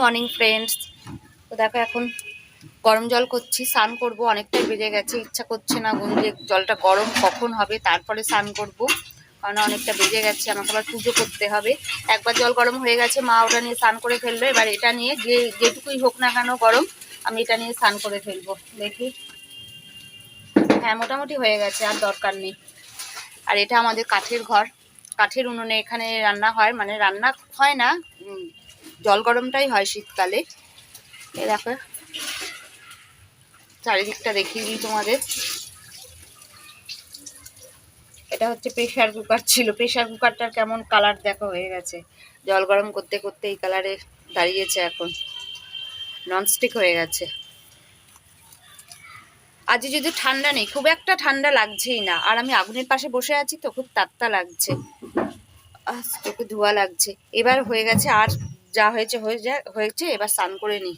Morning friends তো দেখো, এখন গরম জল করছি, স্নান করব। অনেকটাই বেজে গেছে, ইচ্ছা করছে না গঞ্জে জলটা গরম কখন হবে, তারপরে স্নান করব। কারণ অনেকটা বেজে গেছে, আমাকে আবার পুজো করতে হবে। একবার জল গরম হয়ে গেছে, মা ওটা নিয়ে স্নান করে ফেলল। এবার এটা নিয়ে যে যেটুকুই হোক না কেন গরম, আমি এটা নিয়ে স্নান করে ফেলব। দেখি। হ্যাঁ মোটামুটি হয়ে গেছে, আর দরকার নেই। আর এটা আমাদের কাঠের ঘর। কাঠের উনুনে এখানে রান্না হয় মানে রান্না হয় না জল গরমটাই হয় শীতকালে। এ দেখো। চারিদিকটা দেখিয়ে দিই তোমাদের। এটা হচ্ছে প্রেশার কুকার ছিল। প্রেশার কুকারটার কেমন কালার দেখো হয়ে গেছে। জল গরম করতে করতে এই কালারে দাঁড়িয়েছে এখন। ননস্টিক হয়ে গেছে। আজ যদি ঠান্ডা নেই, খুব একটা ঠান্ডা লাগছেই না। আর আমি আগুনের পাশে বসে আছি তো, খুব তাত্তা লাগছে। চোখে ধোয়া লাগছে। এবার হয়ে গেছে আর যা হয়েছে হয়ে যায় হয়েছে এবার স্নান করে নিই।